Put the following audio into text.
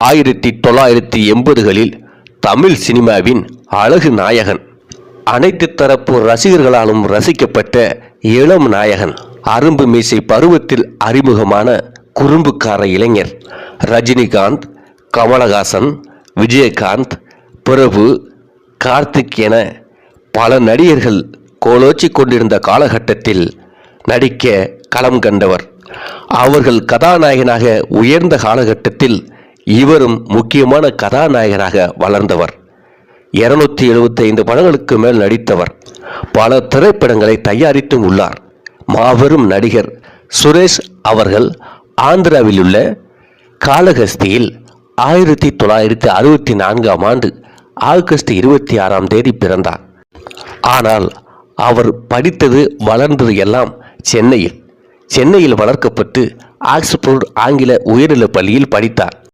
ஆயிரத்தி தொள்ளாயிரத்தி எண்பதுகளில் தமிழ் சினிமாவின் அழகு நாயகன் அனைத்து தரப்பு ரசிகர்களாலும் ரசிக்கப்பட்ட இளம் நாயகன் அரும்பு மீசை பருவத்தில் அறிமுகமான குறும்புக்கார இளைஞர் ரஜினிகாந்த் கமலஹாசன் விஜயகாந்த் பிரபு கார்த்திக் என பல நடிகர்கள் கோலோச்சி கொண்டிருந்த காலகட்டத்தில் நடிக்க களம் கண்டவர். அவர்கள் கதாநாயகனாக உயர்ந்த காலகட்டத்தில் இவரும் முக்கியமான கதாநாயகராக வளர்ந்தவர். இருநூத்தி எழுபத்தி ஐந்து படங்களுக்கு மேல் நடித்தவர். பல திரைப்படங்களை தயாரித்தும் உள்ளார். மாபெரும் நடிகர் சுரேஷ் அவர்கள் ஆந்திராவில் உள்ள காலகஸ்தியில் ஆயிரத்தி தொள்ளாயிரத்தி அறுபத்தி நான்காம் ஆண்டு ஆகஸ்ட் இருபத்தி ஆறாம் தேதி பிறந்தார். ஆனால் அவர் படித்தது வளர்ந்தது எல்லாம் சென்னையில். சென்னையில் வளர்க்கப்பட்டு ஆக்ஸ்போர்ட் ஆங்கில உயர்நிலைப் பள்ளியில் படித்தார்.